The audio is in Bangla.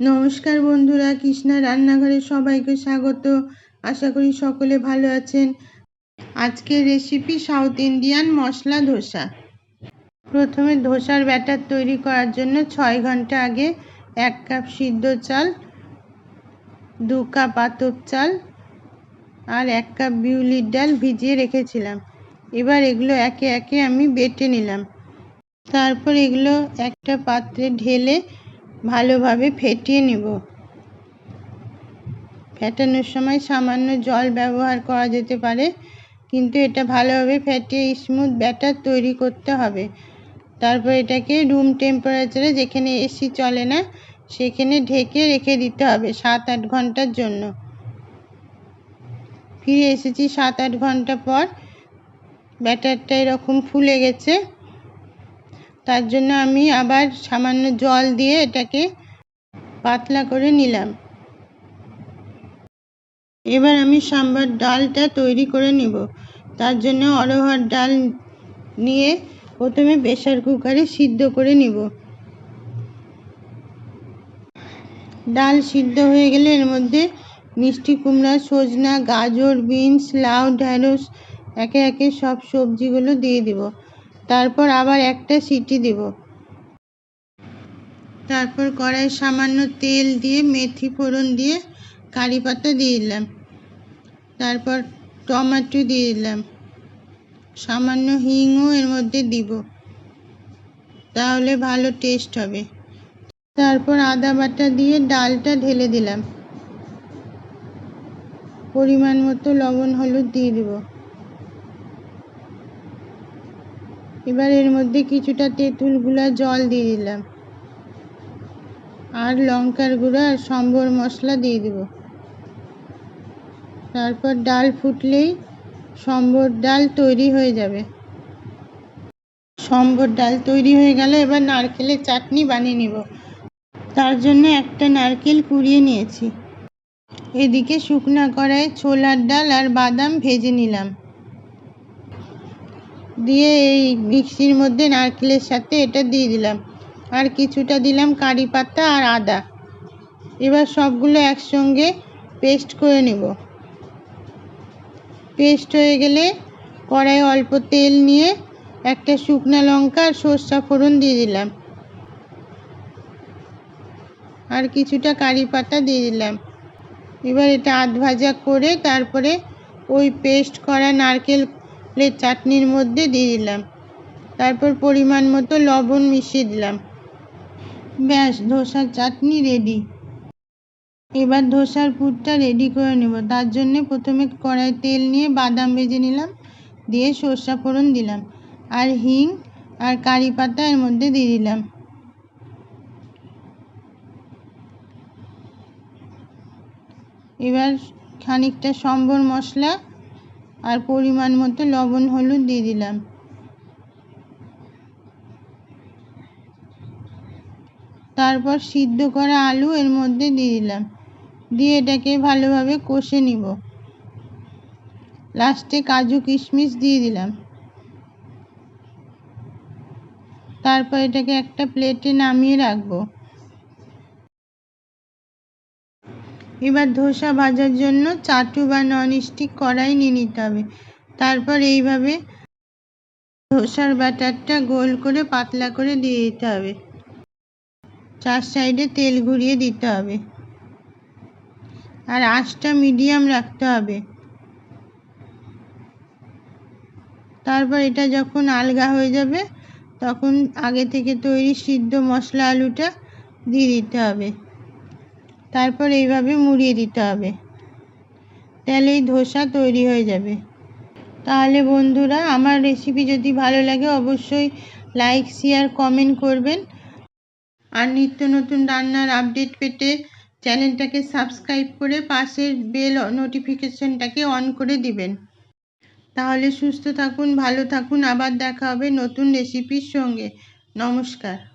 নমস্কার বন্ধুরা, কৃষ্ণা রান্নাঘরে সবাইকে স্বাগত। আশা করি সকলে ভালো আছেন। আজকের রেসিপি সাউথ ইন্ডিয়ান মশলা ধোসা। প্রথমে ধোসার ব্যাটার তৈরি করার জন্য ছয় ঘণ্টা আগে এক কাপ সিদ্ধ চাল, দু কাপ আতপ চাল আর এক কাপ বিউলির ডাল ভিজিয়ে রেখেছিলাম। এবার এগুলো একে একে আমি বেটে নিলাম। তারপর এগুলো একটা পাত্রে ঢেলে ভালোভাবে ফেটিয়ে নেব। ফেটানোর সময় সামান্য জল ব্যবহার করা যেতে পারে, কিন্তু এটা ভালোভাবে ফেটিয়ে স্মুথ ব্যাটার তৈরি করতে হবে। তারপর এটাকে রুম টেম্পারেচারে যেখানে এসি চলে না, সেখানে ঢেকে রেখে দিতে হবে সাত আট ঘণ্টার জন্য। ফিরে এসেছি সাত আট ঘণ্টা পর। ব্যাটারটা এরকম ফুলে গেছে। তার জন্য আমি আবার সামান্য জল দিয়ে এটাকে পাতলা করে নিলাম। এবার আমি সাম্বার ডালটা তৈরি করে নিব। তার জন্য অরহর ডাল নিয়ে প্রথমে প্রেশার কুকারে সিদ্ধ করে নিব। ডাল সিদ্ধ হয়ে গেলে এর মধ্যে মিষ্টি কুমড়া, সজনা, গাজর, বিনস, লাউ, ঢ্যাঁড়স, একে একে সব সবজিগুলো দিয়ে দিব। তারপর আবার একটা সিটি দেব। তারপর কড়াই সামান্য তেল দিয়ে, মেথি ফোড়ন দিয়ে কারি পাতা দিয়ে দিলাম। তারপর টমেটো দিয়ে দিলাম। সামান্য হিংও এর মধ্যে দিব। তাহলে ভালো টেস্ট হবে। তারপর আদা বাটা দিয়ে ডালটা ঢেলে দিলাম। পরিমাণ মতো লবণ, হলুদ দিয়ে দিব। এবার এর মধ্যে কিছুটা তেঁতুল গুঁড়া, জল দিয়ে দিলাম। আর লঙ্কার গুঁড়া আর সম্বর মশলা দিয়ে দেব। তারপর ডাল ফুটলেই সম্বর ডাল তৈরি হয়ে যাবে। সম্বর ডাল তৈরি হয়ে গেলে, এবার নারকেলের চাটনি বানিয়ে নিব। তার জন্য একটা নারকেল কুড়িয়ে নিয়েছি। এদিকে শুকনা কড়াই ছোলার ডাল আর বাদাম ভেজে নিলাম। দিয়ে এই মিক্সির মধ্যে নারকেলের সাথে এটা দিয়ে দিলাম। আর কিছুটা দিলাম কারি পাতা আর আদা। এবার সবগুলো একসঙ্গে পেস্ট করে নেব। পেস্ট হয়ে গেলে কড়াই অল্প তেল নিয়ে একটা শুকনো লঙ্কা আর সর্ষা ফোড়ন দিয়ে দিলাম। আর কিছুটা কারি পাতা দিয়ে দিলাম। এবার এটা আধ ভাজা করে তারপরে ওই পেস্ট করা নারকেল প্লেট চাটনির মধ্যে দিয়ে দিলাম। তারপর পরিমাণ মতো লবণ মিশিয়ে দিলাম। ব্যাস, ধোসার চাটনি রেডি এবার ধোসার পুরটা রেডি করে নেব। তার জন্যে প্রথমে কড়াই তেল নিয়ে বাদাম ভেজে নিলাম, দিয়ে সর্ষা ফোড়ন দিলাম, আর হিং আর কারি পাতা এর মধ্যে দিয়ে দিলাম। এবার খানিকটা সম্বর মশলা আর পরিমাণ মতো লবণ, হলুদ দিয়ে দিলাম। তারপর সিদ্ধ করা আলু এর মধ্যে দিয়ে দিলাম। দিয়ে এটাকে ভালোভাবে কষে নিব। লাস্টে কাজু কিশমিশ দিয়ে দিলাম। তারপর এটাকে একটা প্লেটে নামিয়ে রাখব। এবার ধোসা ভাজার জন্য চাটু বা ননস্টিক কড়াই নিয়ে নিতে হবে। তারপর এইভাবে ধোসার ব্যাটারটা গোল করে পাতলা করে দিয়ে দিতে হবে। চার সাইডে তেল ঘুরিয়ে দিতে হবে। আর আঁচটা মিডিয়াম রাখতে হবে। তারপর এটা যখন আলগা হয়ে যাবে, তখন আগে থেকে তৈরি সিদ্ধ মশলা আলুটা দিয়ে দিতে হবে। তারপর এইভাবে মুড়িয়ে দিতে হবে। তাহলে এই ধোসা তৈরি হয়ে যাবে। তাহলে বন্ধুরা, আমার রেসিপি যদি ভালো লাগে অবশ্যই লাইক শেয়ার কমেন্ট করবেন। আর নিত্য নতুন রান্নার আপডেট পেতে চ্যানেলটাকে সাবস্ক্রাইব করে পাশের বেল নোটিফিকেশনটাকে অন করে দিবেন। তাহলে সুস্থ থাকুন, ভালো থাকুন। আবার দেখা হবে নতুন রেসিপির সঙ্গে। নমস্কার।